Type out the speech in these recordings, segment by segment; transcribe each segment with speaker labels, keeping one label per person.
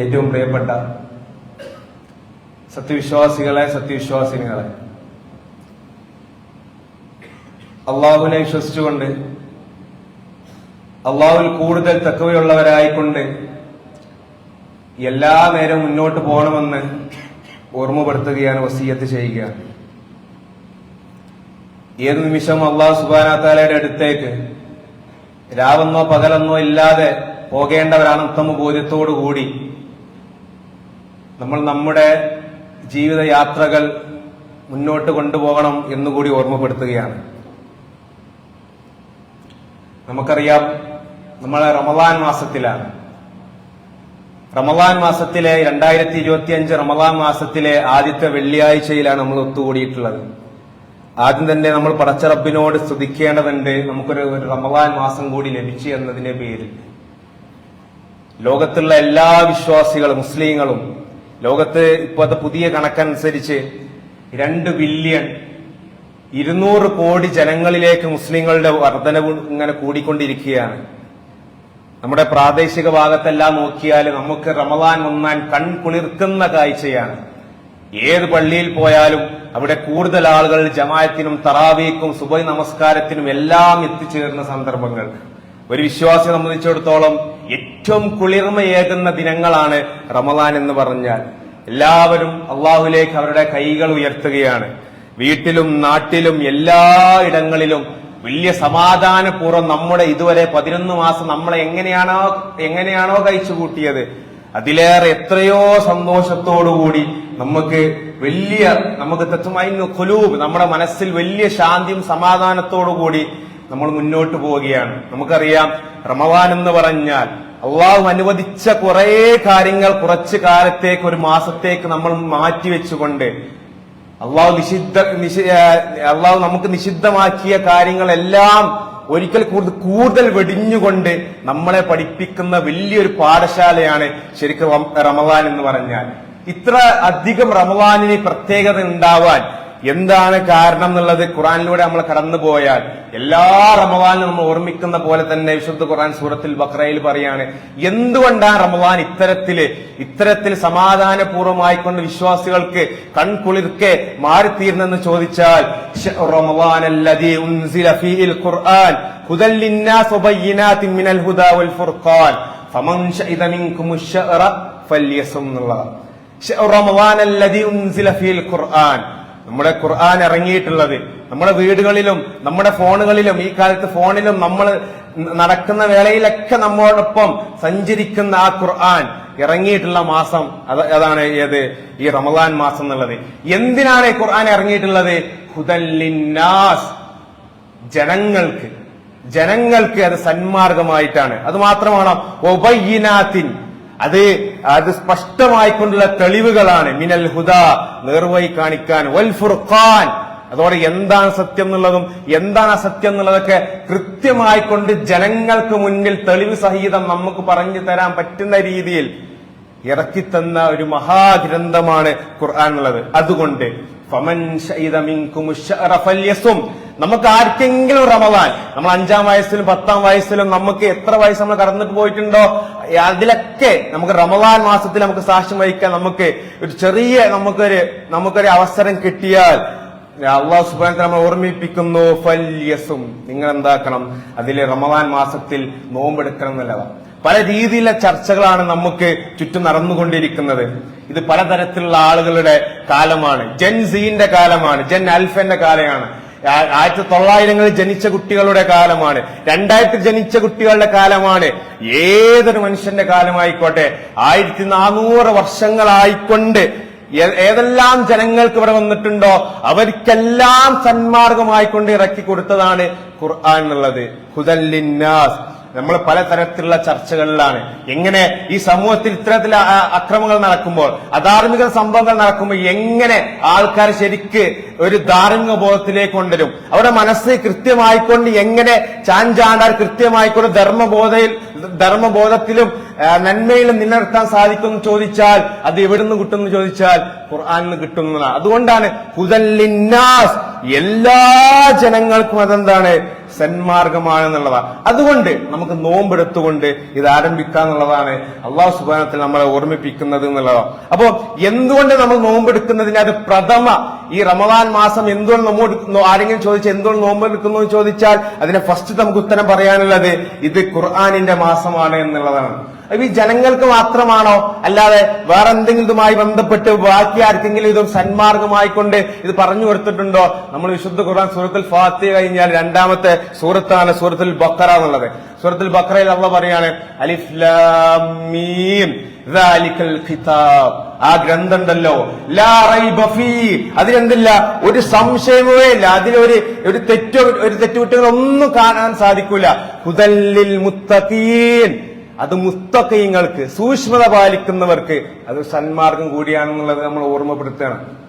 Speaker 1: ഏറ്റവും പ്രിയപ്പെട്ട സത്യവിശ്വാസികളെ സത്യവിശ്വാസിനികളെ. അള്ളാഹുവിനെ വിശ്വസിച്ചുകൊണ്ട് അള്ളാഹുവിൽ കൂടുതൽ തക്കവയുള്ളവരായിക്കൊണ്ട് എല്ലാ നേരവും മുന്നോട്ട് പോകണമെന്ന് ഓർമ്മപ്പെടുത്തുകയാണ് വസീയത്ത് ചെയ്യുക. ഏത് നിമിഷം അള്ളാഹു സുബാനാത്താലയുടെ അടുത്തേക്ക് രാവെന്നോ പകലെന്നോ ഇല്ലാതെ പോകേണ്ടവരാണ് ഉത്തമ ബോധ്യത്തോടു കൂടി നമ്മൾ നമ്മുടെ ജീവിത യാത്രകൾ മുന്നോട്ട് കൊണ്ടുപോകണം എന്നുകൂടി ഓർമ്മപ്പെടുത്തുകയാണ്. നമുക്കറിയാം നമ്മളെ റമദാൻ മാസത്തിലാണ്. റമദാൻ മാസത്തിലെ രണ്ടായിരത്തി ഇരുപത്തി അഞ്ച് റമദാൻ മാസത്തിലെ ആദ്യത്തെ വെള്ളിയാഴ്ചയിലാണ് നമ്മൾ ഒത്തുകൂടിയിട്ടുള്ളത്. ആദ്യം തന്നെ നമ്മൾ പടച്ച റബ്ബിനോട് സ്തുതിക്കേണ്ടതുണ്ട് നമുക്കൊരു ഒരു റമദാൻ മാസം കൂടി ലഭിച്ചു എന്നതിന്റെ പേരിൽ. ലോകത്തുള്ള എല്ലാ വിശ്വാസികളും മുസ്ലിങ്ങളും ലോകത്ത് ഇപ്പോഴത്തെ പുതിയ കണക്കനുസരിച്ച് രണ്ട് ബില്യൺ ഇരുന്നൂറ് കോടി ജനങ്ങളിലേക്ക് മുസ്ലിങ്ങളുടെ വർധനവ് ഇങ്ങനെ കൂടിക്കൊണ്ടിരിക്കുകയാണ്. നമ്മുടെ പ്രാദേശിക ഭാഗത്തെല്ലാം നോക്കിയാൽ നമുക്ക് റമദാൻ ഒന്നാൻ കൺകുളിർക്കുന്ന കാഴ്ചയാണ്. ഏത് പള്ളിയിൽ പോയാലും അവിടെ കൂടുതൽ ആളുകൾ ജമായത്തിനും തറാവീക്കും സുബൈ നമസ്കാരത്തിനും എല്ലാം എത്തിച്ചേർന്ന സന്ദർഭങ്ങൾ. ഒരു വിശ്വാസിയെ സംബന്ധിച്ചിടത്തോളം ഏറ്റവും കുളിർമയേകുന്ന ദിനങ്ങളാണ് റമദാൻ എന്ന് പറഞ്ഞാൽ. എല്ലാവരും അള്ളാഹുലേക്ക് അവരുടെ കൈകൾ ഉയർത്തുകയാണ്. വീട്ടിലും നാട്ടിലും എല്ലാ ഇടങ്ങളിലും വലിയ സമാധാനപൂർവം നമ്മുടെ ഇതുവരെ പതിനൊന്ന് മാസം നമ്മളെ എങ്ങനെയാണോ എങ്ങനെയാണോ കഴിച്ചു കൂട്ടിയത്. അതിലേറെ എത്രയോ സന്തോഷത്തോടുകൂടി നമുക്ക് വലിയ നമുക്ക് തെറ്റുമായി കൊലൂബ് നമ്മുടെ മനസ്സിൽ വലിയ ശാന്തിയും സമാധാനത്തോടുകൂടി നമ്മൾ മുന്നോട്ട് പോവുകയാണ്. നമുക്കറിയാം റമവാൻ എന്ന് പറഞ്ഞാൽ അള്ളാഹു അനുവദിച്ച കുറേ കാര്യങ്ങൾ കുറച്ചു കാലത്തേക്ക് ഒരു മാസത്തേക്ക് നമ്മൾ മാറ്റിവെച്ചുകൊണ്ട് അള്ളാഹു നിഷിദ്ധ നിഷി അള്ളാഹു നമുക്ക് നിഷിദ്ധമാക്കിയ കാര്യങ്ങളെല്ലാം ഒരിക്കൽ കൂടുതൽ കൂടുതൽ വെടിഞ്ഞുകൊണ്ട് നമ്മളെ പഠിപ്പിക്കുന്ന വലിയൊരു പാഠശാലയാണ് ശരിക്കും റമവാൻ എന്ന് പറഞ്ഞാൽ. ഇത്ര അധികം റമദാനിന് പ്രത്യേകത ഉണ്ടാവാൻ എന്താണ് കാരണം എന്നുള്ളത് ഖുറാനിലൂടെ നമ്മൾ കടന്നു പോയാൽ എല്ലാ റമവാനും നമ്മൾ ഓർമ്മിക്കുന്ന പോലെ തന്നെ വിശുദ്ധ ഖുറാൻ സൂറത്തിൽ ബക്രയിൽ പറയാണ് എന്തുകൊണ്ടാണ് റമവാൻ ഇത്തരത്തിൽ ഇത്തരത്തിൽ സമാധാനപൂർവമായിക്കൊണ്ട് വിശ്വാസികൾക്ക് കൺകുളിർക്കെ മാറിത്തീരുന്നെന്ന് ചോദിച്ചാൽ റമവാൻ ഖുർആൻ മിനൽ വൽ ഫുർഖാൻ ഫമൻ ഖുർആൻ നമ്മുടെ ഖുർആൻ ഇറങ്ങിയിട്ടുള്ളത്. നമ്മുടെ വീടുകളിലും നമ്മുടെ ഫോണുകളിലും ഈ കാലത്ത് ഫോണിലും നമ്മൾ നടക്കുന്ന വേളയിലൊക്കെ നമ്മോടൊപ്പം സഞ്ചരിക്കുന്ന ആ ഖുർആൻ ഇറങ്ങിയിട്ടുള്ള മാസം അത് അതാണ് ഏത്? ഈ റമദാൻ മാസം എന്നുള്ളത്. എന്തിനാണ് ഖുർആൻ ഇറങ്ങിയിട്ടുള്ളത്? ഹുദല്ലിന്നാസ്. ജനങ്ങൾക്ക് ജനങ്ങൾക്ക് അത് സന്മാർഗമായിട്ടാണ്. അത് മാത്രമാണ്? ഒബയ്യനാത്തിൻ അത് അത് സ്പഷ്ടമായിക്കൊണ്ടുള്ള തെളിവുകളാണ്. മിനൽ ഹുദ നേർവഴി കാണിക്കാൻ. വൽ ഫുർഖാൻ. അതോടെ എന്താണ് സത്യം എന്നുള്ളതും എന്താണ് അസത്യം എന്നുള്ളതൊക്കെ കൃത്യമായിക്കൊണ്ട് ജനങ്ങൾക്ക് മുന്നിൽ തെളിവ് സഹിതം നമുക്ക് പറഞ്ഞു തരാൻ പറ്റുന്ന രീതിയിൽ ഇറക്കിത്തന്ന ഒരു മഹാഗ്രന്ഥമാണ് ഖുർആൻ ഉള്ളത്. അതുകൊണ്ട് നമുക്ക് ആർക്കെങ്കിലും റമദാൻ നമ്മൾ അഞ്ചാം വയസ്സിലും പത്താം വയസ്സിലും നമുക്ക് എത്ര വയസ്സ് നമ്മൾ കടന്നിട്ട് പോയിട്ടുണ്ടോ അതിലൊക്കെ നമുക്ക് റമദാൻ മാസത്തിൽ നമുക്ക് സാക്ഷ്യം വഹിക്കാൻ നമുക്ക് ഒരു ചെറിയ നമുക്കൊരു നമുക്കൊരു അവസരം കിട്ടിയാൽ അള്ളാഹു സുബാൻ നമ്മൾ ഓർമ്മിപ്പിക്കുന്നു ഫല്യസും. നിങ്ങൾ എന്താക്കണം അതിൽ റമദാൻ മാസത്തിൽ നോമ്പെടുക്കണം എന്നുള്ളതാണ് പല രീതിയിലെ ചർച്ചകളാണ് നമുക്ക് ചുറ്റും നടന്നുകൊണ്ടിരിക്കുന്നത്. ഇത് പലതരത്തിലുള്ള ആളുകളുടെ കാലമാണ്. ജെൻ സീന്റെ കാലമാണ്. ജെൻ അൽഫന്റെ കാലമാണ് ആയിരത്തി തൊള്ളായിരങ്ങളിൽ ജനിച്ച കുട്ടികളുടെ കാലമാണ്. രണ്ടായിരത്തി ജനിച്ച കുട്ടികളുടെ കാലമാണ്. ഏതൊരു മനുഷ്യന്റെ കാലമായിക്കോട്ടെ ആയിരത്തി നാനൂറ് വർഷങ്ങളായിക്കൊണ്ട് ഏതെല്ലാം ജനങ്ങൾക്ക് ഇവിടെ വന്നിട്ടുണ്ടോ അവർക്കെല്ലാം സന്മാർഗമായിക്കൊണ്ട് ഇറക്കി കൊടുത്തതാണ് ഖുർആൻ എന്നുള്ളത്. ഹുദല്ലിന്നാസ് നമ്മൾ പലതരത്തിലുള്ള ചർച്ചകളിലാണ്. എങ്ങനെ ഈ സമൂഹത്തിൽ ഇത്തരത്തിൽ അക്രമങ്ങൾ നടക്കുമ്പോൾ അധാർമിക സംഭവങ്ങൾ നടക്കുമ്പോൾ എങ്ങനെ ആൾക്കാർ ശരിക്ക് ഒരു ധാർമ്മിക ബോധത്തിലേക്ക് കൊണ്ടുവരും? അവരുടെ മനസ്സ് കൃത്യമായിക്കൊണ്ട് എങ്ങനെ ചാഞ്ചാണ്ടാർ കൃത്യമായിക്കൊണ്ട് ധർമ്മബോധയിൽ ധർമ്മബോധത്തിലും ആ, നന്മയിലും നിലനിർത്താൻ സാധിക്കും ചോദിച്ചാൽ അത് എവിടുന്ന് കിട്ടും എന്ന് ചോദിച്ചാൽ ഖുർആനിൽ നിന്ന് കിട്ടുന്നതാണ്. അതുകൊണ്ടാണ് ഹുദല്ലിന്നാസ് എല്ലാ ജനങ്ങൾക്കും അതെന്താണ്? സന്മാർഗമാണെന്നുള്ളതാണ്. അതുകൊണ്ട് നമുക്ക് നോമ്പെടുത്തുകൊണ്ട് ഇത് ആരംഭിക്കാന്നുള്ളതാണ് അള്ളാഹു സുബാനത്തിൽ നമ്മളെ ഓർമ്മിപ്പിക്കുന്നത് എന്നുള്ളതാണ്. അപ്പോ എന്തുകൊണ്ട് നമ്മൾ നോമ്പെടുക്കുന്നതിന് അത് പ്രഥമ ഈ റമദാൻ മാസം എന്തുകൊണ്ട് നോമ്പ് ആരെങ്കിലും ചോദിച്ചാൽ എന്തുകൊണ്ട് നോമ്പെടുക്കുന്നു എന്ന് ചോദിച്ചാൽ അതിനെ ഫസ്റ്റ് നമുക്ക് ഉത്തരം പറയാനുള്ളത് ഇത് ഖുർആാനിന്റെ മാസമാണ് എന്നുള്ളതാണ്. അപ്പൊ ഈ ജനങ്ങൾക്ക് മാത്രമാണോ? അല്ലാതെ വേറെ എന്തെങ്കിലും ഇതുമായി ബന്ധപ്പെട്ട് ബാക്കി ആർക്കെങ്കിലും ഇതും സന്മാർഗമായിക്കൊണ്ട് ഇത് പറഞ്ഞു കൊടുത്തിട്ടുണ്ടോ? നമ്മൾ വിശുദ്ധ ഖുർആൻ സൂറത്തുൽ ഫാത്തി കഴിഞ്ഞാൽ രണ്ടാമത്തെ സൂറത്താണ് സൂറത്തുൽ ബക്കറ എന്നുള്ളത്. സൂറത്തുൽ ബക്രയിൽ അള്ള പറയാണ് അലിഫ് ലാം മീം ദാലിക്കൽ ഖിതാബ്. ആ ഗ്രന്ഥണ്ടല്ലോ അതിലെന്തില്ല ഒരു സംശയമേ ഇല്ല. അതിലൊരു ഒരു തെറ്റോ ഒരു തെറ്റുകുറ്റങ്ങളൊന്നും കാണാൻ സാധിക്കൂല. ഹുദല്ലിൽ മുത്തീൻ അത് മുത്തക്കയങ്ങൾക്ക് സൂക്ഷ്മത പാലിക്കുന്നവർക്ക് അത് സന്മാർഗം കൂടിയാണെന്നുള്ളത് നമ്മൾ ഓർമ്മപ്പെടുത്തുകയാണ്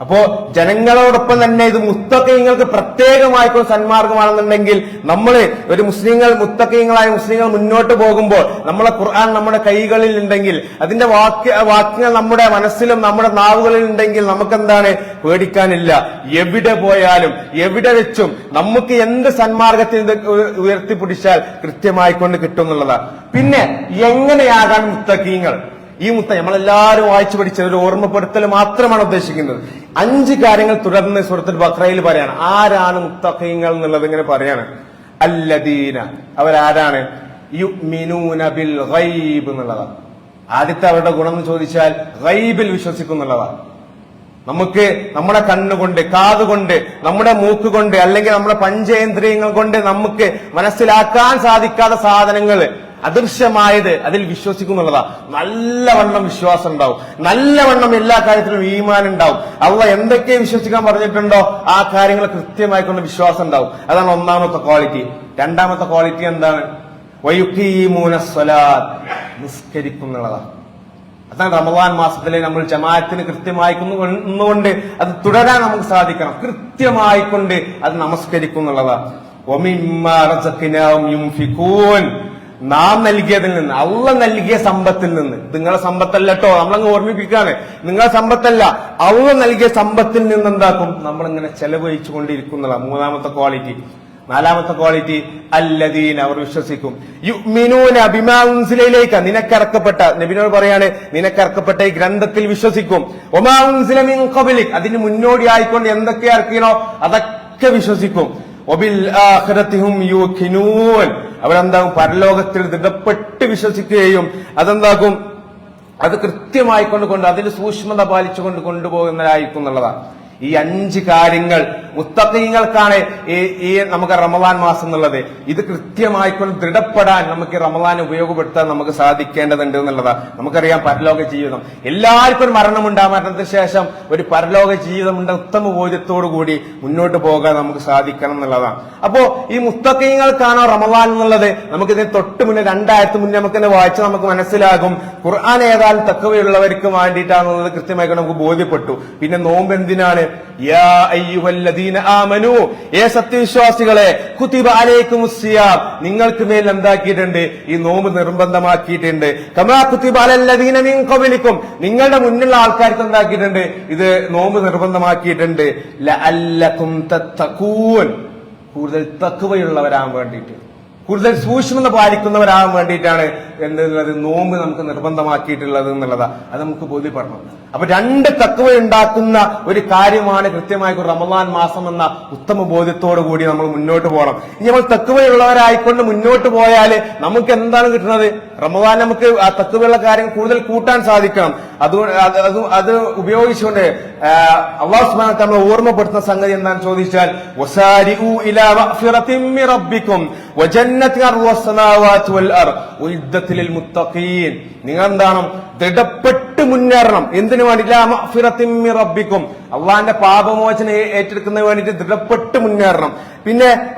Speaker 1: അപ്പോ ജനങ്ങളോടൊപ്പം തന്നെ ഇത് മുത്തക്കയങ്ങൾക്ക് പ്രത്യേകമായിട്ടുള്ള സന്മാർഗമാണെന്നുണ്ടെങ്കിൽ നമ്മൾ ഒരു മുസ്ലിങ്ങൾ മുത്തക്കയങ്ങളായ മുസ്ലിങ്ങൾ മുന്നോട്ട് പോകുമ്പോൾ നമ്മളെ ഖുർആൻ നമ്മുടെ കൈകളിൽ ഉണ്ടെങ്കിൽ അതിന്റെ വാക്യ വാക്യങ്ങൾ നമ്മുടെ മനസ്സിലും നമ്മുടെ നാവുകളിൽ ഉണ്ടെങ്കിൽ നമുക്കെന്താണ്? പേടിക്കാനില്ല. എവിടെ പോയാലും എവിടെ വെച്ചും നമുക്ക് എന്ത് സന്മാർഗത്തിൽ ഉയർത്തിപ്പിടിച്ചാൽ കൃത്യമായിക്കൊണ്ട് കിട്ടും എന്നുള്ളതാണ് പിന്നെ എങ്ങനെയാകാൻ മുത്തക്കീങ്ങൾ? ഈ മുത്ത നമ്മളെല്ലാവരും വായിച്ചു പഠിച്ച ഒരു ഓർമ്മപ്പെടുത്തൽ മാത്രമാണ് ഉദ്ദേശിക്കുന്നത്. അഞ്ച് കാര്യങ്ങൾ തുടർന്ന് സുഹൃത്തുൽ ബക്രയിൽ പറയാണ്. ആരാണ് മുത്തഖീങ്ങൾ എന്നുള്ളത് ഇങ്ങനെ പറയാണ്. അല്ലദീന. അവരാരാണ്? യുഅ്മിനൂന ബിൽ ഗൈബ് എന്നുള്ളതാണ് ആദ്യത്തെ അവരുടെ ഗുണം എന്ന് ചോദിച്ചാൽ ഗൈബിൽ വിശ്വസിക്കുന്നുള്ളതാണ് നമുക്ക് നമ്മുടെ കണ്ണുകൊണ്ട് കാതുകൊണ്ട് നമ്മുടെ മൂക്കുകൊണ്ട് അല്ലെങ്കിൽ നമ്മുടെ പഞ്ചേന്ദ്രിയങ്ങൾ കൊണ്ട് നമുക്ക് മനസ്സിലാക്കാൻ സാധിക്കാത്ത സാധനങ്ങൾ അദൃശ്യമായത് അതിൽ വിശ്വസിക്കുന്നുള്ളതാ നല്ലവണ്ണം വിശ്വാസം ഉണ്ടാവും. നല്ലവണ്ണം എല്ലാ കാര്യത്തിലും ഈമാൻ ഉണ്ടാവും. അവ എന്തൊക്കെ വിശ്വസിക്കാൻ പറഞ്ഞിട്ടുണ്ടോ ആ കാര്യങ്ങൾ കൃത്യമായിക്കൊണ്ട് വിശ്വാസം ഉണ്ടാവും. അതാണ് ഒന്നാമത്തെ ക്വാളിറ്റി രണ്ടാമത്തെ ക്വാളിറ്റി എന്താണ്? നിസ്കരിക്കുന്നുള്ളതാ അതാണ് റമദാൻ മാസത്തിലെ നമ്മൾ ജമാഅത്തിന് കൃത്യമായി കൊണ്ട് അത് തുടരാൻ നമുക്ക് സാധിക്കണം. കൃത്യമായിക്കൊണ്ട് അത് നമസ്കരിക്കുന്നുള്ളതാണ് ഒമിമ്മ. നാം നൽകിയതിൽ നിന്ന് അള്ള നൽകിയ സമ്പത്തിൽ നിന്ന്. നിങ്ങളെ സമ്പത്തല്ല കേട്ടോ നമ്മളങ്ങ് ഓർമ്മിപ്പിക്കാണ് നിങ്ങളെ സമ്പത്തല്ല. അള്ള നൽകിയ സമ്പത്തിൽ നിന്ന് എന്താക്കും? നമ്മളിങ്ങനെ ചെലവഴിച്ചു കൊണ്ടിരിക്കുന്നതാണ് മൂന്നാമത്തെ ക്വാളിറ്റി നാലാമത്തെ ക്വാളിറ്റി അല്ലദീൻ അവർ വിശ്വസിക്കും. യു ബിമാ ഉൻസിലയിലേക്ക്. നിനക്കിറക്കപ്പെട്ട നബിനോട് പറയാണ് നിനക്കിറക്കപ്പെട്ട ഈ ഗ്രന്ഥത്തിൽ വിശ്വസിക്കും. ഒമാൻസിലിക് അതിന് മുന്നോടിയായിക്കൊണ്ട് എന്തൊക്കെ ഇറക്കിനോ അതൊക്കെ വിശ്വസിക്കും. അവരെന്താകും? പരലോകത്തിൽ ദൃഢപ്പെട്ട് വിശ്വസിക്കുകയും അതെന്താകും? അത് കൃത്യമായി കൊണ്ടുകൊണ്ട് അതിന്റെ അതിന് സൂക്ഷ്മത പാലിച്ചുകൊണ്ട് കൊണ്ടുപോകുന്നതായിരിക്കും എന്നുള്ളതാണ്. ഈ അഞ്ച് കാര്യങ്ങൾ മുത്തക്കീങ്ങൾക്കാണ് ഈ ഈ നമുക്ക് റമദാൻ മാസം എന്നുള്ളത്. ഇത് കൃത്യമായിക്കൊണ്ട് ദൃഢപ്പെടാൻ നമുക്ക് റമദാൻ ഉപയോഗപ്പെടുത്താൻ നമുക്ക് സാധിക്കേണ്ടതുണ്ട് എന്നുള്ളതാണ് നമുക്കറിയാം പരലോക ജീവിതം. എല്ലാവർക്കും മരണം മരണത്തിന് ശേഷം ഒരു പരലോക ജീവിതമുണ്ട് ഉത്തമ ബോധ്യത്തോടു കൂടി മുന്നോട്ട് പോകാൻ നമുക്ക് സാധിക്കണം എന്നുള്ളതാണ് അപ്പോ ഈ മുത്തക്കീങ്ങൾക്കാണോ റമദാൻ എന്നുള്ളത്? നമുക്കിതിന് തൊട്ട് മുന്നേ രണ്ടായിരത്തി മുന്നേ നമുക്ക് തന്നെ വായിച്ച് നമുക്ക് മനസ്സിലാകും. ഖുർആൻ ഏതായാലും തക്കവയുള്ളവർക്ക് വേണ്ടിയിട്ടാണെന്നുള്ളത് കൃത്യമായി നമുക്ക് ബോധ്യപ്പെട്ടു. പിന്നെ നോമ്പ് എന്തിനാണ് ഏ സത്യവിശ്വാസികളെ കുതിബ അലൈക്കും നിങ്ങൾക്ക് മേൽ എന്താക്കിയിട്ടുണ്ട്? ഈ നോമ്പ് നിർബന്ധമാക്കിയിട്ടുണ്ട്. കമാ കുതിബ അലല്ലദീന മിൻ നിങ്ങളുടെ മുന്നിലുള്ള ആൾക്കാർക്ക് എന്താക്കിയിട്ടുണ്ട്? ഇത് നോമ്പ് നിർബന്ധമാക്കിയിട്ടുണ്ട്. കൂടുതൽ തക്കുവയുള്ളവരാൻ വേണ്ടിയിട്ട്. കൂടുതൽ സൂക്ഷ്മത പാലിക്കുന്നവരാകാൻ വേണ്ടിയിട്ടാണ് എന്നുള്ളത് നോമ്പ് നമുക്ക് നിർബന്ധമാക്കിയിട്ടുള്ളത് എന്നുള്ളതാണ് അത് നമുക്ക് ബോധ്യപ്പെടണം. അപ്പൊ രണ്ട് തക്കവ ഉണ്ടാക്കുന്ന ഒരു കാര്യമാണ് കൃത്യമായി റമദാൻ മാസം എന്ന ഉത്തമ ബോധ്യത്തോടു കൂടി നമ്മൾ മുന്നോട്ട് പോകണം. ഇനി നമ്മൾ തക്കവയുള്ളവരായിക്കൊണ്ട് മുന്നോട്ട് പോയാൽ നമുക്ക് എന്താണ് കിട്ടുന്നത്? റമദാൻ നമുക്ക് ആ തക്കവയുള്ള കാര്യം കൂടുതൽ കൂട്ടാൻ സാധിക്കണം. അത് അത് അത് ഉപയോഗിച്ചുകൊണ്ട് അള്ളാഹു സുബ്ഹാനഹു നമ്മൾ ഓർമ്മപ്പെടുത്തുന്ന സംഗതി എന്താണെന്ന് ചോദിച്ചാൽ വൽ അർദ്. മുത്തഖീൻ. നിങ്ങൾ എന്താണ് ദൃഢപ്പെട്ട് മുന്നേറണം. എന്തിനു വേണ്ടി? റബ്ബിക്കും. അള്ളാഹിന്റെ പാപമോചന ഏറ്റെടുക്കുന്നതിന് വേണ്ടിയിട്ട് ദൃഢപ്പെട്ട് മുന്നേറണം. പിന്നെ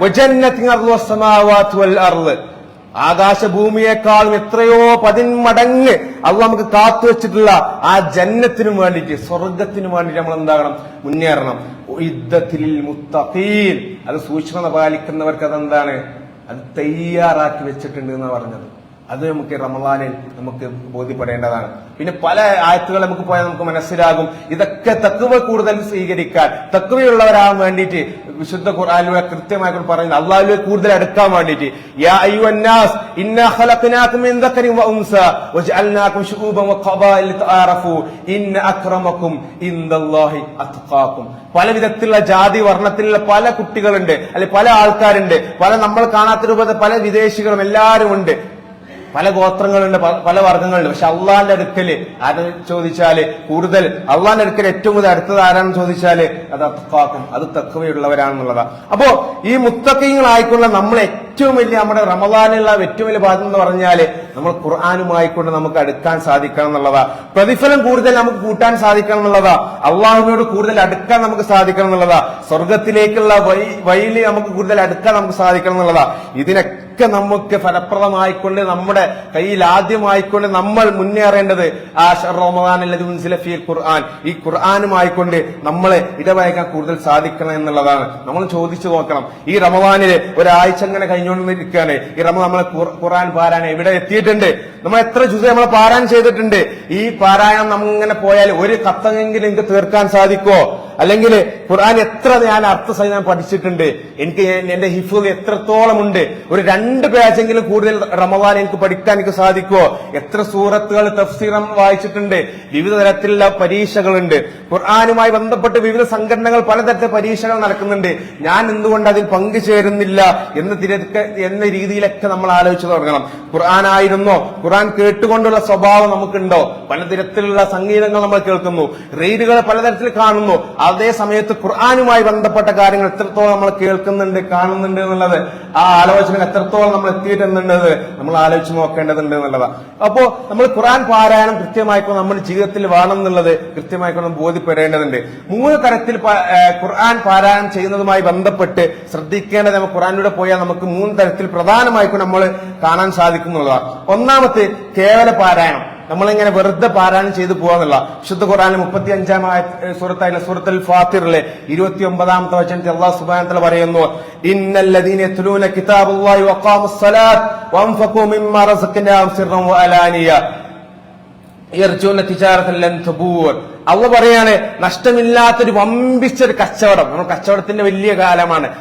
Speaker 1: ആകാശഭൂമിയേക്കാളും എത്രയോ പതിന്മടങ്ങ് അത് നമുക്ക് കാത്തു വെച്ചിട്ടുള്ള ആ ജന്നത്തിനും വേണ്ടിയിട്ട് സ്വർഗത്തിനും വേണ്ടിയിട്ട് നമ്മൾ എന്താകണം? മുന്നേറണം. യുദ്ധത്തിൽ മുത്തഖീൻ. അത് സൂക്ഷ്മത പാലിക്കുന്നവർക്ക് അതെന്താണ്? അത് തയ്യാറാക്കി വെച്ചിട്ടുണ്ട് എന്ന് പറഞ്ഞത്. അത് നമുക്ക് റമദാനിൽ നമുക്ക് ബോധ്യപ്പെടേണ്ടതാണ്. പിന്നെ പല ആയത്തുകൾ നമുക്ക് പോയാൽ നമുക്ക് മനസ്സിലാകും. ഇതൊക്കെ തക്കുവ കൂടുതൽ സ്വീകരിക്കാൻ തക്കുവയുള്ളവരാകാൻ വേണ്ടിയിട്ട് വിശുദ്ധ ഖുർആാനിലൂടെ കൃത്യമായിട്ട് പറയുന്നത് അള്ളാഹുലെ കൂടുതൽ അടുക്കാൻ വേണ്ടിയിട്ട്. പല വിധത്തിലുള്ള ജാതി വർണത്തിലുള്ള പല കുട്ടികളുണ്ട് അല്ലെ പല ആൾക്കാരുണ്ട് പല നമ്മൾ കാണാത്ത രൂപത്തിൽ പല വിദേശികളും എല്ലാവരും ഉണ്ട്. പല ഗോത്രങ്ങളുണ്ട് പല വർഗങ്ങളുണ്ട് പക്ഷെ അള്ളാന്റെ അടുക്കൽ ആരെ ചോദിച്ചാൽ കൂടുതൽ. അള്ളാന്റെ അടുക്കൽ ഏറ്റവും കൂടുതൽ അടുത്തത് ആരാണെന്ന് ചോദിച്ചാൽ അത് അത്തക്കാക്കും അത് തക്കവയുള്ളവരാണെന്നുള്ളതാ അപ്പോ ഈ മുത്തക്കങ്ങളായിക്കൊള്ള നമ്മൾ ഏറ്റവും വലിയ നമ്മുടെ റമദാനുള്ള ഏറ്റവും വലിയ ഭാഗം എന്ന് പറഞ്ഞാൽ നമ്മൾ ഖുർആാനുമായി കൊണ്ട് നമുക്ക് അടുക്കാൻ സാധിക്കണം എന്നുള്ളതാ. പ്രതിഫലം കൂടുതൽ നമുക്ക് കൂട്ടാൻ സാധിക്കണം എന്നുള്ളതാ. അള്ളാഹുവിനോട് കൂടുതൽ അടുക്കാൻ നമുക്ക് സാധിക്കണം എന്നുള്ളതാ. സ്വർഗത്തിലേക്കുള്ള വഴി വഴിയിൽ നമുക്ക് കൂടുതൽ അടുക്കാൻ നമുക്ക് സാധിക്കണം എന്നുള്ളതാ. ഇതിനൊക്കെ നമുക്ക് ഫലപ്രദമായിക്കൊണ്ട് നമ്മുടെ കയ്യിൽ ആദ്യമായിക്കൊണ്ട് നമ്മൾ മുന്നേറേണ്ടത് ആ റമദാനല്ലതി ഖുർആൻ. ഈ ഖുർആാനുമായിക്കൊണ്ട് നമ്മളെ ഇടവയക്കാൻ കൂടുതൽ സാധിക്കണം എന്നുള്ളതാണ്. നമ്മൾ ചോദിച്ചു നോക്കണം. ഈ റമദാനിൽ ഒരാഴ്ച അങ്ങനെ കഴിഞ്ഞുകൊണ്ടിരിക്കുകയാണ്. ഈ റമ നമ്മളെ ഖുർ- ഖുർആൻ പാരായണം എവിടെ എത്തിയിട്ടുണ്ട് നമ്മൾ എത്ര ജുസ നമ്മൾ പാരായണം ചെയ്തിട്ടുണ്ട്. ഈ പാരായണം നമ്മങ്ങനെ പോയാൽ ഒരു കത്തെങ്കിലും എനിക്ക് തീർക്കാൻ സാധിക്കോ അല്ലെങ്കിൽ ഖുർആൻ എത്ര ഞാൻ അർത്ഥസഹിതം പഠിച്ചിട്ടുണ്ട്. എനിക്ക് എന്റെ ഹിഫുദ് എത്രത്തോളം ഉണ്ട്. ഒരു രണ്ട് പേജെങ്കിലും കൂടുതൽ റമദാൻ എനിക്ക് പഠിക്കാൻ എനിക്ക് സാധിക്കുമോ എത്ര സൂറത്തുകൾ തഫ്സീറം വായിച്ചിട്ടുണ്ട്. വിവിധ തരത്തിലുള്ള പരീക്ഷകളുണ്ട്. ഖുർആാനുമായി ബന്ധപ്പെട്ട് വിവിധ സംഘടനകൾ പലതരത്തിലെ പരീക്ഷകൾ നടക്കുന്നുണ്ട്. ഞാൻ എന്തുകൊണ്ട് അതിൽ പങ്കുചേരുന്നില്ല എന്ന് തിരക്ക എന്ന രീതിയിലൊക്കെ നമ്മൾ ആലോചിച്ച് തുടങ്ങണം. ഖുർആനായിരുന്നോ ഖുറാൻ കേട്ടുകൊണ്ടുള്ള സ്വഭാവം നമുക്കുണ്ടോ? പലതരത്തിലുള്ള സംഗീതങ്ങൾ നമ്മൾ കേൾക്കുന്നു. റെയ്ഡുകൾ പലതരത്തിൽ കാണുന്നു. അതേ സമയത്ത് ഖുർആാനുമായി ബന്ധപ്പെട്ട കാര്യങ്ങൾ എത്രത്തോളം നമ്മൾ കേൾക്കുന്നുണ്ട് കാണുന്നുണ്ട് എന്നുള്ളത് ആ ആലോചന എത്രത്തോളം നമ്മൾ എത്തിയിട്ടുണ്ടെന്നത് നമ്മൾ ആലോചിച്ച് നോക്കേണ്ടതുണ്ട് എന്നുള്ളതാണ്. അപ്പോ നമ്മൾ ഖുറാൻ പാരായണം കൃത്യമായിക്കോ നമ്മുടെ ജീവിതത്തിൽ വേണം എന്നുള്ളത് കൃത്യമായിക്കോ ബോധ്യപ്പെടേണ്ടതുണ്ട്. മൂന്ന് തരത്തിൽ ഖുർആൻ പാരായണം ചെയ്യുന്നതുമായി ബന്ധപ്പെട്ട് ശ്രദ്ധിക്കേണ്ടത് ഖുർആനിലൂടെ പോയാൽ നമുക്ക് മൂന്ന് തരത്തിൽ പ്രധാനമായിക്കോ നമ്മൾ കാണാൻ സാധിക്കുന്നുള്ളതാണ് ഒന്നാമത്തെ കേവല പാരായണം. നമ്മളിങ്ങനെ വെറുതെ പാരായണം ചെയ്തു പോകാന്നുള്ള വിശുദ്ധ ഖുറാൻ മുപ്പത്തി അഞ്ചാം സുഹൃത്തായ സൂറത്തുൽ ഫാത്തിറിലെ ഇരുപത്തി ഒമ്പതാമത്തെ വചനത്തിൽ അള്ളാഹു സുബ്ഹാനഹു പറയുന്നു ഇന്നല്ലദീന യത്ലൂന കിതാബുല്ലാഹി വഖാമുസ്സലാത്ത് വൻഫഖു മിമ്മ റസഖ്നാഹും സിർറൻ വഅലാനിയ യർജൂന തിജാറത്തൻ ലൻ തബൂർ. അവ പറയാണ് നഷ്ടമില്ലാത്തൊരു വമ്പിച്ചൊരു കച്ചവടം. നമ്മൾ കച്ചവടത്തിന്റെ വലിയ കാലമാണ്.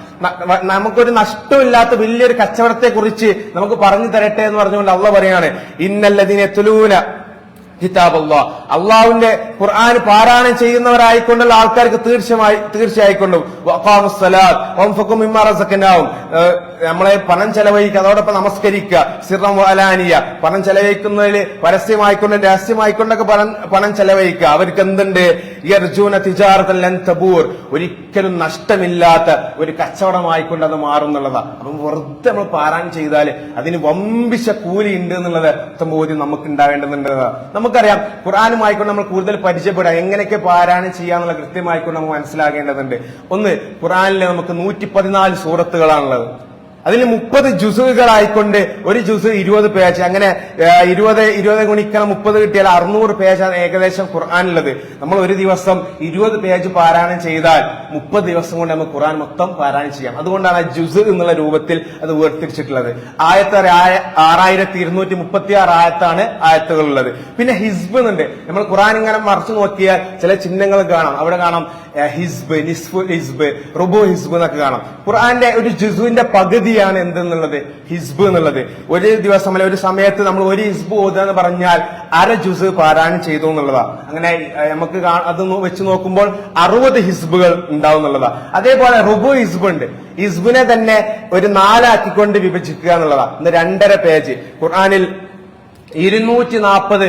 Speaker 1: നമുക്കൊരു നഷ്ടമില്ലാത്ത വലിയൊരു കച്ചവടത്തെ കുറിച്ച് നമുക്ക് പറഞ്ഞു തരട്ടെ എന്ന് പറഞ്ഞുകൊണ്ട് അള്ള പറയാണ് ഇന്നല്ലതിനെ തുലൂന കിതാബ് അള്ളാഹുവിന്റെ ഖുർആൻ പാരായണം ചെയ്യുന്നവരായിക്കൊണ്ടുള്ള ആൾക്കാർക്ക് തീർച്ചയായി തീർച്ചയായിക്കൊണ്ടും. നമ്മളെ പണം ചെലവഴിക്കുക അതോടൊപ്പം നമസ്കരിക്കുക. സിറം വലാനിയ പണം ചെലവഴിക്കുന്നതിൽ പരസ്യമായിക്കൊണ്ട് രഹസ്യമായിക്കൊണ്ടൊക്കെ പണം പണം ചെലവഴിക്കുക. അവർക്ക് എന്തുണ്ട്? തബൂർ. ഒരിക്കലും നഷ്ടമില്ലാത്ത ഒരു കച്ചവടമായിക്കൊണ്ട് അത് മാറുന്നുള്ളതാണ് അപ്പം വെറുതെ നമ്മൾ പാരായണം ചെയ്താൽ അതിന് വമ്പിച്ച കൂലി ഉണ്ട് എന്നുള്ളത് ബോധ്യം നമുക്ക് ഉണ്ടാവേണ്ടതുണ്ട് നമുക്കറിയാം ഖുർആാനുമായിക്കൊണ്ട് നമ്മൾ കൂടുതൽ പരിചയപ്പെടുക. എങ്ങനെയൊക്കെ പാരായണം ചെയ്യാന്നുള്ള കൃത്യമായിക്കൊണ്ട് നമ്മൾ മനസ്സിലാകേണ്ടതുണ്ട്. ഒന്ന് ഖുർആാനിൽ നമുക്ക് നൂറ്റി പതിനാല് സൂറത്തുകളാണുള്ളത്. അതിൽ മുപ്പത് ജുസുകളായിക്കൊണ്ട് ഒരു ജുസ് ഇരുപത് പേജ്. അങ്ങനെ ഇരുപത് ഇരുപത് ഗുണിക്കണം മുപ്പത് കിട്ടിയാൽ അറുന്നൂറ് പേജാണ് ഏകദേശം ഖുർആാനുള്ളത് നമ്മൾ ഒരു ദിവസം ഇരുപത് പേജ് പാരായണം ചെയ്താൽ മുപ്പത് ദിവസം കൊണ്ട് നമുക്ക് ഖുർആൻ മൊത്തം പാരായണം ചെയ്യാം. അതുകൊണ്ടാണ് ജുസ് എന്നുള്ള രൂപത്തിൽ അത് വേർതിരിച്ചിട്ടുള്ളത്. ആയത്ത് ആറായിരത്തി ഇരുന്നൂറ്റി മുപ്പത്തി ആറ് ആയത്താണ് ആയത്തുകളുള്ളത്. പിന്നെ ഹിസ്ബ് എന്നുണ്ട്. നമ്മൾ ഖുർആൻ ഇങ്ങനെ മറച്ചു നോക്കിയാൽ ചില ചിഹ്നങ്ങൾ കാണാം. അവിടെ കാണാം ഹിസ്ബ് നിസ്ഫു ഹിസ്ബ് റുബു ഹിസ്ബ് എന്നൊക്കെ കാണാം. ഖുർആന്റെ ഒരു ജുസുവിന്റെ പകുതിയാണ് എന്തെന്നുള്ളത്? ഹിസ്ബ് എന്നുള്ളത്. ഒരു ദിവസം അല്ലെ ഒരു സമയത്ത് നമ്മൾ ഒരു ഹിസ്ബ് ഓതുക എന്ന് പറഞ്ഞാൽ അര ജുസ് പാരായണം ചെയ്തു എന്നുള്ളതാ. അങ്ങനെ നമുക്ക് അത് വെച്ച് നോക്കുമ്പോൾ അറുപത് ഹിസ്ബുകൾ ഉണ്ടാവും എന്നുള്ളതാണ് അതേപോലെ റുബു ഹിസ്ബ് ഉണ്ട് ഹിസ്ബിനെ തന്നെ ഒരു നാലാക്കിക്കൊണ്ട് വിഭജിക്കുക എന്നുള്ളതാ. രണ്ടര പേജ്. ഖുർആാനിൽ ഇരുന്നൂറ്റി നാൽപ്പത്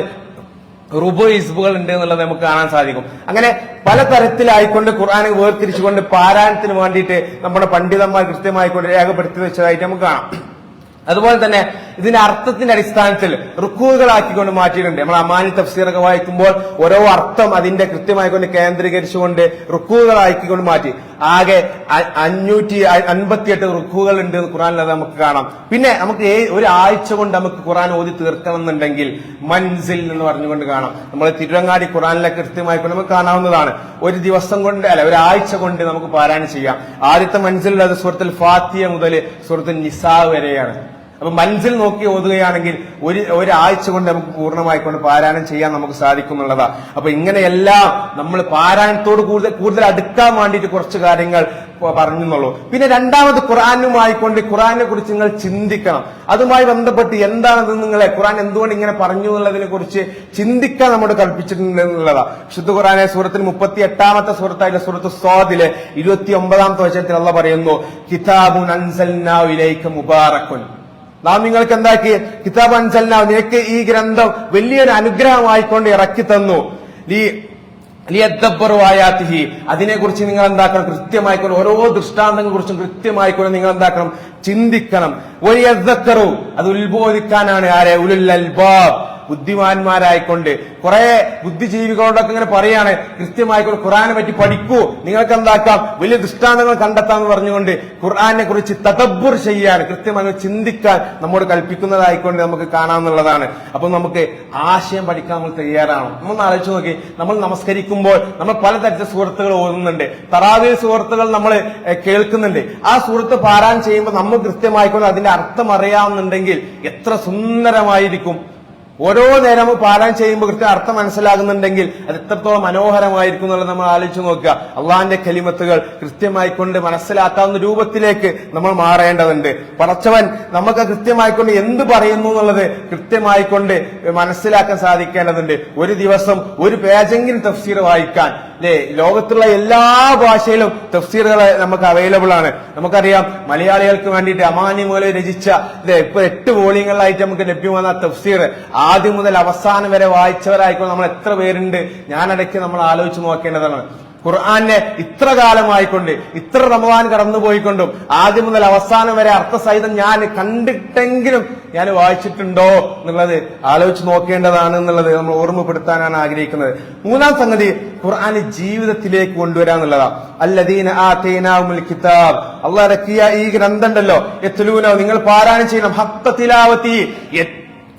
Speaker 1: റുബു ഇസ്ബുകൾ ഉണ്ട് എന്നുള്ളത് നമുക്ക് കാണാൻ സാധിക്കും. അങ്ങനെ പല തരത്തിലായിക്കൊണ്ട് ഖുർആാനെ വേർതിരിച്ചുകൊണ്ട് പാരായണത്തിന് വേണ്ടിയിട്ട് നമ്മുടെ പണ്ഡിതന്മാർ കൃത്യമായിക്കൊണ്ട് രേഖപ്പെടുത്തി വെച്ചതായിട്ട് നമുക്ക് കാണാം. അതുപോലെ തന്നെ ഇതിന്റെ അർത്ഥത്തിന്റെ അടിസ്ഥാനത്തിൽ റുക്കൂകളാക്കിക്കൊണ്ട് മാറ്റിയിട്ടുണ്ട്. നമ്മൾ അമാനി തഫ്സീറൊക്കെ വായിക്കുമ്പോൾ ഓരോ അർത്ഥം അതിന്റെ കൃത്യമായി കൊണ്ട് കേന്ദ്രീകരിച്ചുകൊണ്ട് റുക്കൂകളാക്കിക്കൊണ്ട് മാറ്റി. ആകെ അഞ്ഞൂറ്റി അൻപത്തിയെട്ട് റുക്കുകൾ ഉണ്ട് ഖുറാനിലത് നമുക്ക് കാണാം. പിന്നെ നമുക്ക് ഒരു ആഴ്ച കൊണ്ട് നമുക്ക് ഖുറാൻ ഓതി തീർക്കണം എന്നുണ്ടെങ്കിൽ മൻസിൽ എന്ന് പറഞ്ഞുകൊണ്ട് കാണാം. നമ്മൾ തിരുവങ്ങാടി ഖുറാനിലെ കൃത്യമായിക്കൊണ്ട് നമുക്ക് കാണാവുന്നതാണ്. ഒരു ദിവസം കൊണ്ട് അല്ല ഒരു ആഴ്ച കൊണ്ട് നമുക്ക് പാരായണം ചെയ്യാം. ആദ്യത്തെ മൻസിൽ അത് സുഹൃത്തിൽ ഫാത്തിയ മുതൽ സുഹൃത്തിൽ നിസാ വരെയാണ്. അപ്പൊ മനസ്സിൽ നോക്കി ഓതുകയാണെങ്കിൽ ഒരു ഒരാഴ്ച കൊണ്ട് നമുക്ക് പൂർണമായിക്കൊണ്ട് പാരായണം ചെയ്യാൻ നമുക്ക് സാധിക്കും എന്നുള്ളതാ അപ്പൊ ഇങ്ങനെയെല്ലാം നമ്മൾ പാരായണത്തോട് കൂടുതൽ കൂടുതൽ അടുക്കാൻ വേണ്ടിയിട്ട് കുറച്ച് കാര്യങ്ങൾ പറഞ്ഞു പറഞ്ഞെന്നുള്ളൂ. പിന്നെ രണ്ടാമത് ഖുറാനുമായിക്കൊണ്ട് ഖുറാനെ കുറിച്ച് നിങ്ങൾ ചിന്തിക്കണം. അതുമായി ബന്ധപ്പെട്ട് എന്താണത് നിങ്ങളെ? ഖുറാൻ എന്തുകൊണ്ട് ഇങ്ങനെ പറഞ്ഞു എന്നുള്ളതിനെ കുറിച്ച് ചിന്തിക്കാൻ നമ്മൾ കൽപ്പിച്ചിട്ടുണ്ട് എന്നുള്ളതാ. വിശുദ്ധ ഖുറാനെ സൂറത്തിൽ മുപ്പത്തി എട്ടാമത്തെ സുഹൃത്തായിട്ട് സുഹൃത്ത് സ്വാദിലെ ഇരുപത്തി ഒമ്പതാമത്തെ വചനത്തിൽ അള്ള പറയുന്നു കിതാബുൻ അൻസൽനായിലേക്ക് മുബാറക്കുൻ നാം നിങ്ങൾക്ക് എന്താക്കി? കിതാബ് അൻസലിന നിനക്ക് ഈ ഗ്രന്ഥം വലിയൊരു അനുഗ്രഹമായിക്കൊണ്ട് ഇറക്കി തന്നു. ലീ ഈ ലിയദ്ദബ്ബറുവായാത്തിഹി അതിനെക്കുറിച്ച് നിങ്ങൾ എന്താക്കണം? കൃത്യമായിക്കൊണ്ട് ഓരോ ദൃഷ്ടാന്തങ്ങളെ കുറിച്ചും കൃത്യമായിക്കൊണ്ട് നിങ്ങൾ എന്താക്കണം? ചിന്തിക്കണം. ഒരു അത് ഉത്ബോധിക്കാനാണ് ആരെ? ഉലുൽ അൽബാബ് ബുദ്ധിമാന്മാരായിക്കൊണ്ട് കുറെ ബുദ്ധിജീവികളോടൊക്കെ ഇങ്ങനെ പറയാണ് കൃത്യമായിക്കൊണ്ട് ഖുറാനെ പറ്റി പഠിക്കൂ നിങ്ങൾക്ക് എന്താക്കാം വലിയ ദൃഷ്ടാന്തങ്ങൾ കണ്ടെത്താന്ന് പറഞ്ഞുകൊണ്ട് ഖുർആാനെ കുറിച്ച് തദബ്ബുർ ചെയ്യാൻ കൃത്യമായി ചിന്തിക്കാൻ നമ്മോട് കൽപ്പിക്കുന്നതായിക്കൊണ്ട് നമുക്ക് കാണാമെന്നുള്ളതാണ്. അപ്പൊ നമുക്ക് ആശയം പഠിക്കാൻ നമ്മൾ തയ്യാറാണ് നമ്മൾ ആലോചിച്ച് നോക്കി നമ്മൾ നമസ്കരിക്കുമ്പോൾ നമ്മൾ പലതരത്തിലെ സുഹൃത്തുക്കൾ ഓതുന്നുണ്ട്. തറാവീൽ സുഹൃത്തുക്കൾ നമ്മൾ കേൾക്കുന്നുണ്ട്. ആ സുഹൃത്ത് പാരായണം ചെയ്യുമ്പോൾ നമ്മൾ കൃത്യമായിക്കൊണ്ട് അതിന്റെ അർത്ഥം അറിയാവുന്നുണ്ടെങ്കിൽ എത്ര സുന്ദരമായിരിക്കും. ഓരോ നേരം പാരായണം ചെയ്യുമ്പോൾ കൃത്യം അർത്ഥം മനസ്സിലാകുന്നുണ്ടെങ്കിൽ അത് എത്രത്തോളം മനോഹരമായിരിക്കും എന്നുള്ളത് നമ്മൾ ആലോചിച്ച് നോക്കുക. അള്ളാഹിന്റെ കലിമത്തുകൾ കൃത്യമായിക്കൊണ്ട് മനസ്സിലാക്കാവുന്ന രൂപത്തിലേക്ക് നമ്മൾ മാറേണ്ടതുണ്ട്. പടച്ചവൻ നമുക്ക് കൃത്യമായിക്കൊണ്ട് എന്ത് പറയുന്നു എന്നുള്ളത് കൃത്യമായിക്കൊണ്ട് മനസ്സിലാക്കാൻ സാധിക്കേണ്ടതുണ്ട്. ഒരു ദിവസം ഒരു പേജെങ്കിലും തഫ്സീർ വായിക്കാൻ. അല്ലെ ലോകത്തുള്ള എല്ലാ ഭാഷയിലും തഫ്സീറുകൾ നമുക്ക് അവൈലബിൾ ആണ്. നമുക്കറിയാം മലയാളികൾക്ക് വേണ്ടിയിട്ട് അമാനി മൂലം രചിച്ച അല്ലെ ഇപ്പൊ എട്ട് വോളിയങ്ങളിലായിട്ട് നമുക്ക് ലഭ്യമാകുന്ന തഫ്സീർ ആദ്യം മുതൽ അവസാനം വരെ വായിച്ചവരായിക്കോളും. നമ്മൾ എത്ര പേരുണ്ട്? ഞാനിടയ്ക്ക് നമ്മൾ ആലോചിച്ച് നോക്കേണ്ടതാണ്. ഖുർആാനെ ഇത്ര കാലമായിക്കൊണ്ട് ഇത്ര റമവാൻ കടന്നുപോയിക്കൊണ്ടും ആദ്യം മുതൽ അവസാനം വരെ അർത്ഥസഹിതം ഞാൻ കണ്ടിട്ടെങ്കിലും ഞാൻ വായിച്ചിട്ടുണ്ടോ എന്നുള്ളത് ആലോചിച്ച് നോക്കേണ്ടതാണ് എന്നുള്ളത് നമ്മൾ ഓർമ്മപ്പെടുത്താനാണ് ആഗ്രഹിക്കുന്നത്. മൂന്നാം സംഗതി ഖുർആാന് ജീവിതത്തിലേക്ക് കൊണ്ടുവരാന്നുള്ളതാ അല്ലദീന ആ കിതാബ്. അള്ളാഹ് ഈ ഗ്രന്ഥം ഉണ്ടല്ലോ. നിങ്ങൾ പാരായണം ചെയ്യണം. ഹത്ത തിലാവത്തി.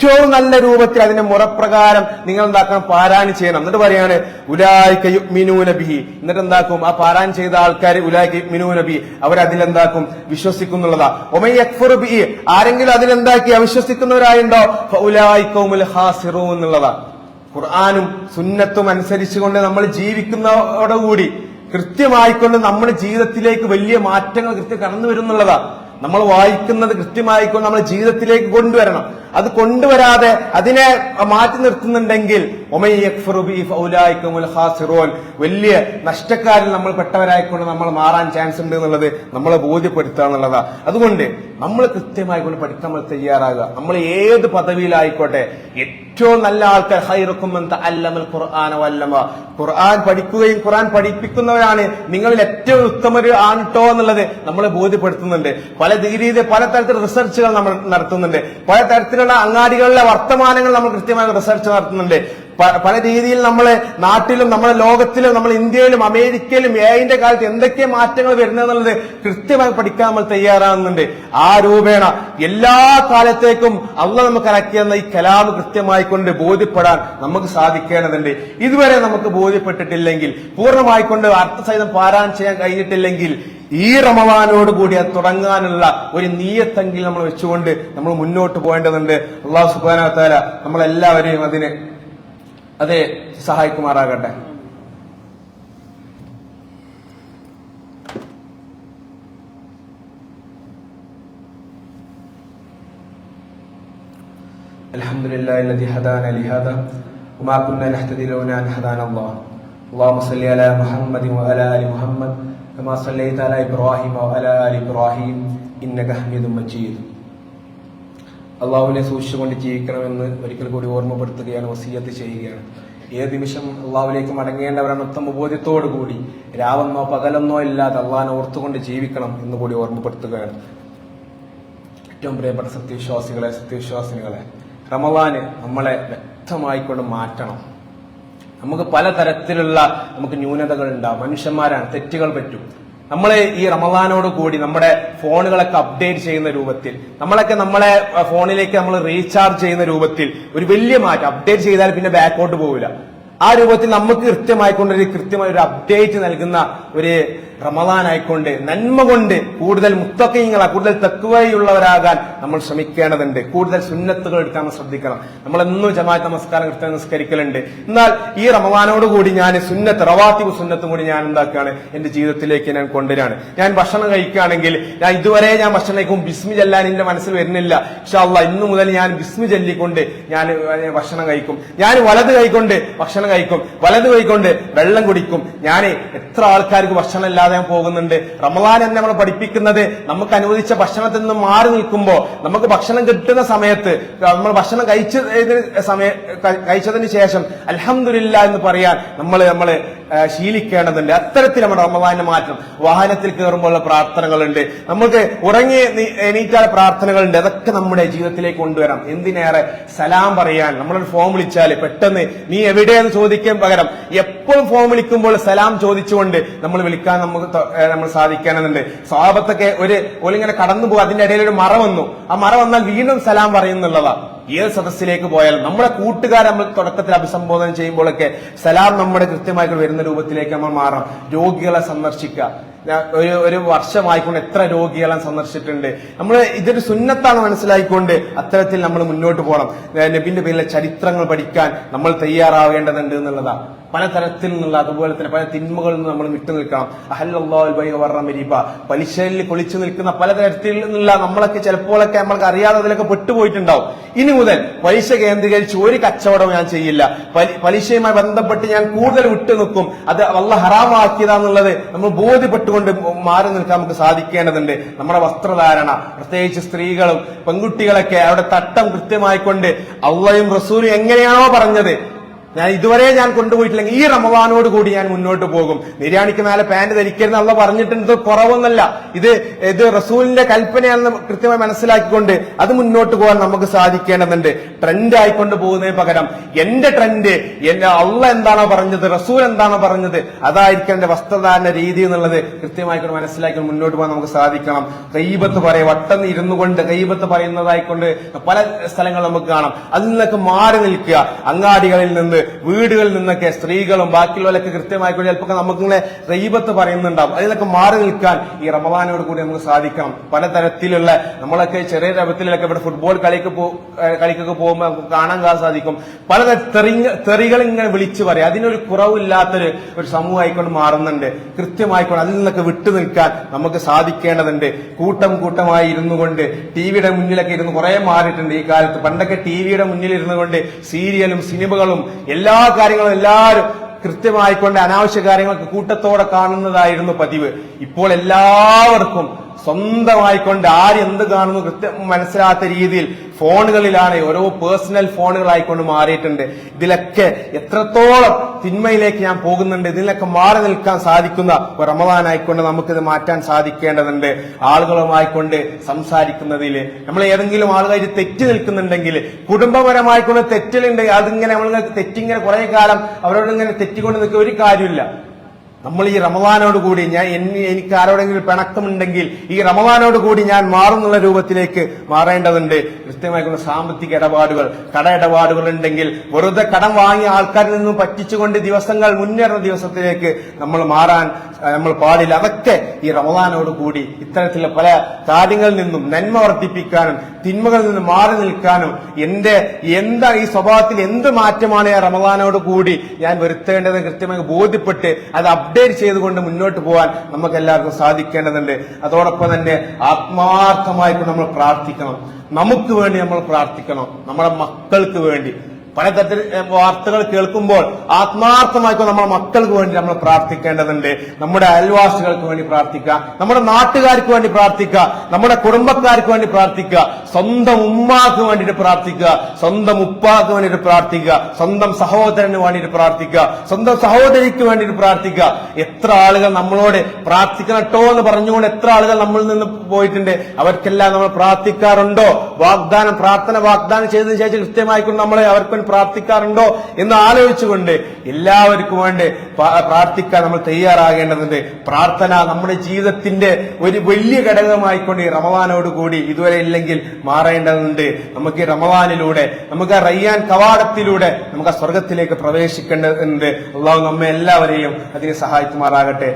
Speaker 1: ഏറ്റവും നല്ല രൂപത്തിൽ അതിന്റെ മുറപ്രകാരം നിങ്ങൾ എന്താക്കണം പാരായണം ചെയ്യണം. എന്നിട്ട് പറയാണ് ഉലായിക്ക യുഗ്മിനൂന ബിഹി. എന്നിട്ട് എന്താക്കും? ആ പാരായണം ചെയ്ത ആൾക്കാർ ഉലായിക്ക യുഗ്മിനൂന ബിഹി. അവരതിലെന്താക്കും വിശ്വസിക്കുന്നുള്ളതാ. ഒമൈ യക്ഫുറു ബിഹി. ആരെങ്കിലും അതിലെന്താക്കി? അവിശ്വസിക്കുന്നവരായുണ്ടോ? ഉലായിക്കോമുൽ ഹാസിറു എന്നുള്ളതാ. ഖുർആാനും സുന്നത്തും അനുസരിച്ചുകൊണ്ട് നമ്മൾ ജീവിക്കുന്നതോടുകൂടി കൃത്യമായിക്കൊണ്ട് നമ്മുടെ ജീവിതത്തിലേക്ക് വലിയ മാറ്റങ്ങൾ കൃത്യം കടന്നു വരുന്നുള്ളതാ നമ്മൾ വായിക്കുന്നത് കൃത്യമായിക്കൊണ്ട് നമ്മുടെ ജീവിതത്തിലേക്ക് കൊണ്ടുവരണം. അത് കൊണ്ടുവരാതെ അതിനെ മാറ്റി നിർത്തുന്നുണ്ടെങ്കിൽ വലിയ നഷ്ടക്കാരിൽ നമ്മൾ പെട്ടവരായിക്കൊണ്ട് നമ്മൾ മാറാൻ ചാൻസ് ഉണ്ട് എന്നുള്ളത് നമ്മളെ ബോധ്യപ്പെടുത്തുക എന്നുള്ളതാ. അതുകൊണ്ട് നമ്മൾ കൃത്യമായി കൊണ്ട് പഠിക്കാൻ നമ്മൾ തയ്യാറാകുക. നമ്മൾ ഏത് പദവിയിലായിക്കോട്ടെ ഏറ്റവും നല്ല ആൾക്കാർ ഹൈറുക്കും അല്ലമൽ ഖുർആൻ വല്ലമ ഖുർആൻ പഠിക്കുകയും ഖുർആൻ പഠിപ്പിക്കുന്നവരാണ് നിങ്ങളിൽ ഏറ്റവും ഉത്തമര് ആണിട്ടോ എന്നുള്ളത് നമ്മളെ ബോധ്യപ്പെടുത്തുന്നുണ്ട്. പല രീതിയിൽ പല തരത്തിലുള്ള റിസർച്ചുകൾ നമ്മൾ നടത്തുന്നുണ്ട്. പല തരത്തിലുള്ള അങ്ങാടികളിലെ വർത്തമാനങ്ങൾ നമ്മൾ കൃത്യമായി റിസർച്ച് നടത്തുന്നുണ്ട്. പല രീതിയിൽ നമ്മളെ നാട്ടിലും നമ്മുടെ ലോകത്തിലും നമ്മൾ ഇന്ത്യയിലും അമേരിക്കയിലും എഐന്റെ കാലത്ത് എന്തൊക്കെ മാറ്റങ്ങൾ വരുന്നതെന്നുള്ളത് കൃത്യമായി പഠിക്കാൻ നമ്മൾ തയ്യാറാകുന്നുണ്ട്. ആ രൂപേണ എല്ലാ കാലത്തേക്കും അള്ള നമുക്ക് ഇറക്കിയെന്ന ഈ കലാം കൃത്യമായി കൊണ്ട് ബോധ്യപ്പെടാൻ നമുക്ക് സാധിക്കേണ്ടതുണ്ട്. ഇതുവരെ നമുക്ക് ബോധ്യപ്പെട്ടിട്ടില്ലെങ്കിൽ പൂർണമായിക്കൊണ്ട് അർത്ഥസഹിതം പാരായണം ചെയ്യാൻ കഴിഞ്ഞിട്ടില്ലെങ്കിൽ ഈ റമവാനോട് കൂടി അത് തുടങ്ങാനുള്ള ഒരു നീയത്തെങ്കിൽ നമ്മൾ വെച്ചുകൊണ്ട് നമ്മൾ മുന്നോട്ട് പോകേണ്ടതുണ്ട് അള്ളാഹു സുബാന നമ്മളെല്ലാവരെയും അതിന് അതെ സഹായിക്കുമാറാകട്ടെ الحمد لله الذي هدانا لهذا وما كنا نهتدي لولا ان هدانا الله اللهم صل على محمد وعلى ال محمد كما صليت على ابراهيم وعلى ال ابراهيم انك حميد مجيد അള്ളാഹുവിനെ സൂക്ഷിച്ചുകൊണ്ട് ജീവിക്കണമെന്ന് ഒരിക്കൽ കൂടി ഓർമ്മപ്പെടുത്തുകയാണ് വസീയത്ത് ചെയ്യുകയാണ് ഏത് നിമിഷം അള്ളാഹുവിലേക്ക് മടങ്ങേണ്ടവരാണ് ഉത്തമ ബോധ്യത്തോടു കൂടി രാവെന്നോ പകലെന്നോ ഇല്ലാതെ അള്ളാഹിനെ ഓർത്തുകൊണ്ട് ജീവിക്കണം എന്ന് കൂടി ഓർമ്മപ്പെടുത്തുകയാണ് ഏറ്റവും പ്രിയപ്പെട്ട സത്യവിശ്വാസികളെ സത്യവിശ്വാസിനികളെ റമവാന് നമ്മളെ വ്യക്തമായിക്കൊണ്ട് മാറ്റണം നമുക്ക് പലതരത്തിലുള്ള നമുക്ക് ന്യൂനതകൾ ഉണ്ടാവും മനുഷ്യന്മാരാണ് തെറ്റുകൾ പറ്റും. നമ്മളെ ഈ റമദാനോട് കൂടി നമ്മുടെ ഫോണുകളൊക്കെ അപ്ഡേറ്റ് ചെയ്യുന്ന രൂപത്തിൽ നമ്മളൊക്കെ നമ്മളെ ഫോണിലേക്ക് നമ്മൾ റീചാർജ് ചെയ്യുന്ന രൂപത്തിൽ ഒരു വലിയ മാറ്റം. അപ്ഡേറ്റ് ചെയ്താൽ പിന്നെ ബാക്കോട്ട് പോവില്ല. ആ രൂപത്തിൽ നമുക്ക് കൃത്യമായിക്കൊണ്ട് ഒരു കൃത്യമായ ഒരു അപ്ഡേറ്റ് നൽകുന്ന ഒരു റമദാനായിക്കൊണ്ട് നന്മ കൊണ്ട് കൂടുതൽ മുത്തക്കീങ്ങളാ കൂടുതൽ തെക്കുവയുള്ളവരാകാൻ നമ്മൾ ശ്രമിക്കേണ്ടതുണ്ട്. കൂടുതൽ സുന്നത്തുകൾ എടുക്കാൻ ശ്രദ്ധിക്കണം. നമ്മൾ എന്നും ജമാഅത്ത് നമസ്കാരം കൃത്യം നിസ്കരിക്കലുണ്ട്. എന്നാൽ ഈ റമദാനോട് കൂടി ഞാൻ സുന്നത്ത് റവാത്തിബ് സുന്നത്തും കൂടി ഞാൻ എന്താക്കുകയാണ് എന്റെ ജീവിതത്തിലേക്ക് ഞാൻ കൊണ്ടുവരാണ്. ഞാൻ ഭക്ഷണം കഴിക്കുകയാണെങ്കിൽ ഞാൻ ഇതുവരെ ഞാൻ ഭക്ഷണം കഴിക്കും ബിസ്മി ചെല്ലാൻ എന്റെ മനസ്സിൽ വരുന്നില്ല. ഇൻഷാല്ല ഇന്നു മുതൽ ഞാൻ ബിസ്മി ചൊല്ലിക്കൊണ്ട് ഞാൻ ഭക്ഷണം കഴിക്കും. ഞാൻ വലത് കൈകൊണ്ട് ഭക്ഷണം കഴിക്കും. വലത് കൈകൊണ്ട് വെള്ളം കുടിക്കും. ഞാൻ എത്ര ആൾക്കാർക്ക് ഭക്ഷണം ഇല്ലാതെ പോകുന്നുണ്ട്. റമദാൻ എന്നെ നമ്മൾ പഠിപ്പിക്കുന്നത് നമുക്ക് അനുവദിച്ച ഭക്ഷണത്തിൽ നിന്ന് മാറി നിൽക്കുമ്പോൾ നമുക്ക് ഭക്ഷണം കിട്ടുന്ന സമയത്ത് നമ്മൾ ഭക്ഷണം കഴിച്ചതിന് സമയ കഴിച്ചതിന് ശേഷം അലഹമില്ല എന്ന് പറയാൻ നമ്മൾ നമ്മൾ ശീലിക്കേണ്ടതുണ്ട്. അത്തരത്തിൽ നമ്മുടെ റമദാനിന് മാറ്റം. വാഹനത്തിൽ കയറുമ്പോഴുള്ള പ്രാർത്ഥനകളുണ്ട്. നമുക്ക് ഉറങ്ങി എണീറ്റാൽ പ്രാർത്ഥനകളുണ്ട്. അതൊക്കെ നമ്മുടെ ജീവിതത്തിലേക്ക് കൊണ്ടുവരാം എന്തിനേറെ? സലാം പറയാൻ. നമ്മളൊരു ഫോം വിളിച്ചാൽ പെട്ടെന്ന് നീ എവിടെയെന്ന് ചോദിക്കാൻ പകരം എപ്പോഴും ഫോം വിളിക്കുമ്പോൾ സലാം ചോദിച്ചുകൊണ്ട് നമ്മൾ വിളിക്കാൻ നമുക്ക് നമ്മൾ സാധിക്കേണ്ടതുണ്ട്. സ്വാപത്തൊക്കെ ഒരു ഒലിങ്ങനെ കടന്നു പോകും അതിന്റെ ഇടയിൽ ഒരു മറ വന്നു. ആ മറ വന്നാൽ വീണ്ടും സലാം പറയുന്നുള്ളതാ ഏത് സദസ്സിലേക്ക് പോയാലും നമ്മുടെ കൂട്ടുകാർ നമ്മൾ തുടക്കത്തിൽ അഭിസംബോധന ചെയ്യുമ്പോഴൊക്കെ സലാം നമ്മുടെ കൃത്യമായിട്ട് വരുന്ന രൂപത്തിലേക്ക് നമ്മൾ മാറാം. രോഗികളെ സന്ദർശിക്കുക. ഒരു ഒരു വർഷമായിക്കൊണ്ട് എത്ര രോഗികളെ സന്ദർശിച്ചിട്ടുണ്ട്. നമ്മൾ ഇതൊരു സുന്നത്താണ് മനസ്സിലായിക്കൊണ്ട് അത്തരത്തിൽ നമ്മൾ മുന്നോട്ട് പോകണം. നബിന്റെ പേരിലെ ചരിത്രങ്ങൾ പഠിക്കാൻ നമ്മൾ തയ്യാറാവേണ്ടതുണ്ട് എന്നുള്ളതാണ്. പലതരത്തിൽ നിന്നുള്ള അതുപോലെ തന്നെ പല തിന്മകളിൽ നിന്ന് നമ്മൾ വിട്ടു നിൽക്കണം അഹല്ലാ പലിശയിൽ പൊളിച്ചു നിൽക്കുന്ന പലതരത്തിൽ നിന്നുള്ള നമ്മളൊക്കെ ചിലപ്പോഴൊക്കെ നമ്മൾക്ക് അറിയാതെ അതിലൊക്കെ പെട്ടുപോയിട്ടുണ്ടാവും. ഇനി മുതൽ പലിശ കേന്ദ്രീകരിച്ച് ഒരു കച്ചവടവും ഞാൻ ചെയ്യില്ല. പലി- പലിശയുമായി ബന്ധപ്പെട്ട് ഞാൻ കൂടുതൽ വിട്ടു നിൽക്കും. അത് വല്ല ഹറാമാക്കിയതാന്നുള്ളത് നമ്മൾ ബോധ്യപ്പെട്ടുകൊണ്ട് മാറി നിൽക്കാൻ നമുക്ക് സാധിക്കേണ്ടതുണ്ട്. നമ്മുടെ വസ്ത്രധാരണ പ്രത്യേകിച്ച് സ്ത്രീകളും പെൺകുട്ടികളൊക്കെ അവിടെ തട്ടം കൃത്യമായിക്കൊണ്ട് അള്ളയും റസൂലും എങ്ങനെയാണോ പറഞ്ഞത് ഞാൻ ഇതുവരെ ഞാൻ കൊണ്ടുപോയിട്ടില്ലെങ്കിൽ ഈ റമവാനോട് കൂടി ഞാൻ മുന്നോട്ട് പോകും. നിര്യാണിക്ക് മേലെ പാന്റ് ധരിക്കരുത് അള്ള പറഞ്ഞിട്ടുണ്ട് കുറവൊന്നല്ല. ഇത് ഇത് റസൂലിന്റെ കൽപ്പനയാണെന്ന് കൃത്യമായി മനസ്സിലാക്കിക്കൊണ്ട് അത് മുന്നോട്ട് പോകാൻ നമുക്ക് സാധിക്കേണ്ടതുണ്ട്. ട്രെൻഡ് ആയിക്കൊണ്ട് പോകുന്നതിന് പകരം എന്റെ ട്രെൻഡ് എന്റെ അള്ള എന്താണോ പറഞ്ഞത് റസൂൽ എന്താണോ പറഞ്ഞത് അതായിരിക്കും എന്റെ വസ്ത്രധാരണ രീതി എന്നുള്ളത് കൃത്യമായിക്കൊണ്ട് മനസ്സിലാക്കി മുന്നോട്ട് പോകാൻ നമുക്ക് സാധിക്കണം. കൈബത്ത് പറയും വട്ടം ഇരുന്നു കൊണ്ട് കൈബത്ത് പറയുന്നതായിക്കൊണ്ട് പല സ്ഥലങ്ങൾ നമുക്ക് കാണാം. അതിൽ നിന്നൊക്കെ മാറി നിൽക്കുക. അങ്ങാടികളിൽ നിന്ന് വീടുകളിൽ നിന്നൊക്കെ സ്ത്രീകളും ബാക്കിയുള്ളവരൊക്കെ കഴിഞ്ഞാൽ ചിലപ്പോൾ നമുക്ക് ഇങ്ങനെ റീബത്ത് പറയുന്നുണ്ടാവും. അതിനൊക്കെ മാറി നിൽക്കാൻ ഈ റമദാനോട് കൂടി നമുക്ക് സാധിക്കണം പലതരത്തിലുള്ള നമ്മളൊക്കെ ചെറിയ രൂപത്തിലൊക്കെ ഇവിടെ ഫുട്ബോൾ കളിക്ക് കളിക്കൊക്കെ പോകുമ്പോൾ നമുക്ക് കാണാൻ സാധിക്കും. തെറിങ്ങ തെറികൾ ഇങ്ങനെ വിളിച്ചു പറയും. അതിനൊരു കുറവില്ലാത്തൊരു ഒരു സമൂഹമായിക്കൊണ്ട് മാറുന്നുണ്ട്. കൃത്യമായിക്കൊണ്ട് അതിൽ നിന്നൊക്കെ വിട്ടു നിൽക്കാൻ നമുക്ക് സാധിക്കേണ്ടതുണ്ട്. കൂട്ടം കൂട്ടമായി ഇരുന്നു കൊണ്ട് ടി വിയുടെ മുന്നിലൊക്കെ ഇരുന്ന് കുറെ മാറിയിട്ടുണ്ട് ഈ കാലത്ത്. പണ്ടൊക്കെ ടി വിയുടെ മുന്നിൽ ഇരുന്നു കൊണ്ട് സീരിയലും സിനിമകളും എല്ലാ കാര്യങ്ങളും എല്ലാവരും കൃത്യമായിക്കൊണ്ട് അനാവശ്യ കാര്യങ്ങളൊക്കെ കൂട്ടത്തോടെ കാണുന്നതായിരുന്നു പതിവ്. ഇപ്പോൾ എല്ലാവർക്കും സ്വന്തമായിക്കൊണ്ട് ആര് എന്ത് കാണുന്നു കൃത്യം മനസ്സിലാത്ത രീതിയിൽ ഫോണുകളിലാണ് ഓരോ പേഴ്സണൽ ഫോണുകളായിക്കൊണ്ട് മാറിയിട്ടുണ്ട്. ഇതിലൊക്കെ എത്രത്തോളം തിന്മയിലേക്ക് ഞാൻ പോകുന്നുണ്ട് ഇതിലൊക്കെ മാറി നിൽക്കാൻ സാധിക്കുന്ന ഒരു റമദാനായിക്കൊണ്ട് നമുക്കിത് മാറ്റാൻ സാധിക്കേണ്ടതുണ്ട്. ആളുകളുമായിക്കൊണ്ട് സംസാരിക്കുന്നതിൽ നമ്മൾ ഏതെങ്കിലും ആളുകാർ തെറ്റി നിൽക്കുന്നുണ്ടെങ്കിൽ കുടുംബപരമായിക്കൊണ്ട് തെറ്റിലുണ്ട് അതിങ്ങനെ നമ്മൾ തെറ്റിങ്ങനെ കുറെ കാലം അവരോട് ഇങ്ങനെ തെറ്റിക്കൊണ്ട് നിൽക്കുക ഒരു കാര്യമില്ല നമ്മൾ ഈ റമദാനോട് കൂടി ഞാൻ എനിക്ക് ആരോടെങ്കിലും പിണക്കമുണ്ടെങ്കിൽ ഈ റമദാനോട് കൂടി ഞാൻ മാറുന്നുള്ള രൂപത്തിലേക്ക് മാറേണ്ടതുണ്ട്. കൃത്യമായിട്ടുള്ള സാമ്പത്തിക ഇടപാടുകൾ കട ഇടപാടുകൾ ഉണ്ടെങ്കിൽ വെറുതെ കടം വാങ്ങിയ ആൾക്കാരിൽ നിന്നും പറ്റിച്ചുകൊണ്ട് ദിവസങ്ങൾ മുന്നേറുന്ന ദിവസത്തിലേക്ക് നമ്മൾ മാറാൻ നമ്മൾ പാടില്ല. അതൊക്കെ ഈ റമദാനോട് കൂടി ഇത്തരത്തിലുള്ള പല കാര്യങ്ങളിൽ നിന്നും നന്മ വർദ്ധിപ്പിക്കാനും തിന്മകളിൽ നിന്ന് മാറി നിൽക്കാനും എന്റെ എന്താ ഈ സ്വഭാവത്തിൽ എന്ത് മാറ്റമാണ് റമദാനോട് കൂടി ഞാൻ വരുത്തേണ്ടത് കൃത്യമായി ബോധ്യപ്പെട്ട് അത് അപ്ഡേറ്റ് ചെയ്തുകൊണ്ട് മുന്നോട്ട് പോകാൻ നമുക്ക് എല്ലാവർക്കും സാധിക്കേണ്ടതുണ്ട്. അതോടൊപ്പം തന്നെ ആത്മാർത്ഥമായിട്ട് നമ്മൾ പ്രാർത്ഥിക്കണം. നമുക്ക് വേണ്ടി നമ്മൾ പ്രാർത്ഥിക്കണം. നമ്മുടെ മക്കൾക്ക് വേണ്ടി. പലതരത്തിൽ തരത്തിൽ വാർത്തകൾ കേൾക്കുമ്പോൾ ആത്മാർത്ഥമായിക്കോ നമ്മൾ മക്കൾക്ക് വേണ്ടി നമ്മൾ പ്രാർത്ഥിക്കേണ്ടതുണ്ട്. നമ്മുടെ അയൽവാസികൾക്ക് വേണ്ടി പ്രാർത്ഥിക്കുക. നമ്മുടെ നാട്ടുകാർക്ക് വേണ്ടി പ്രാർത്ഥിക്കുക. നമ്മുടെ കുടുംബക്കാർക്ക് വേണ്ടി പ്രാർത്ഥിക്കുക. സ്വന്തം ഉമ്മാക്ക് വേണ്ടിയിട്ട് പ്രാർത്ഥിക്കുക. സ്വന്തം ഉപ്പാക്ക് വേണ്ടിയിട്ട് പ്രാർത്ഥിക്കുക. സ്വന്തം സഹോദരന് വേണ്ടിയിട്ട് പ്രാർത്ഥിക്കുക. സ്വന്തം സഹോദരിക്ക് വേണ്ടിയിട്ട് പ്രാർത്ഥിക്കുക. എത്ര ആളുകൾ നമ്മളോട് പ്രാർത്ഥിക്കണട്ടോ എന്ന് പറഞ്ഞുകൊണ്ട് എത്ര ആളുകൾ നമ്മളിൽ നിന്ന് പോയിട്ടുണ്ട്. അവർക്കെല്ലാം നമ്മൾ പ്രാർത്ഥിക്കാറുണ്ടോ? വാഗ്ദാനം പ്രാർത്ഥന വാഗ്ദാനം ചെയ്തതിനു ശേഷം കൃത്യമായിക്കൊണ്ട് നമ്മളെ അവർക്ക് പ്രാർത്ഥിക്കാറുണ്ടോ എന്ന് ആലോചിച്ചുകൊണ്ട് എല്ലാവർക്കും വേണ്ടി പ്രാർത്ഥിക്കാൻ നമ്മൾ തയ്യാറാകേണ്ടതുണ്ട്. പ്രാർത്ഥന നമ്മുടെ ജീവിതത്തിന്റെ ഒരു വലിയ ഘടകമായിക്കൊണ്ട് ഈ റമവാനോട് കൂടി ഇതുവരെ ഇല്ലെങ്കിൽ മാറേണ്ടതുണ്ട്. നമുക്ക് ഈ റമവാനിലൂടെ നമുക്ക് ആ റയ്യാൻ കവാടത്തിലൂടെ നമുക്ക് ആ സ്വർഗത്തിലേക്ക് പ്രവേശിക്കേണ്ടതുണ്ട്. അള്ളാഹു നമ്മെ എല്ലാവരെയും അതിനെ സഹായിക്കുമാറാകട്ടെ.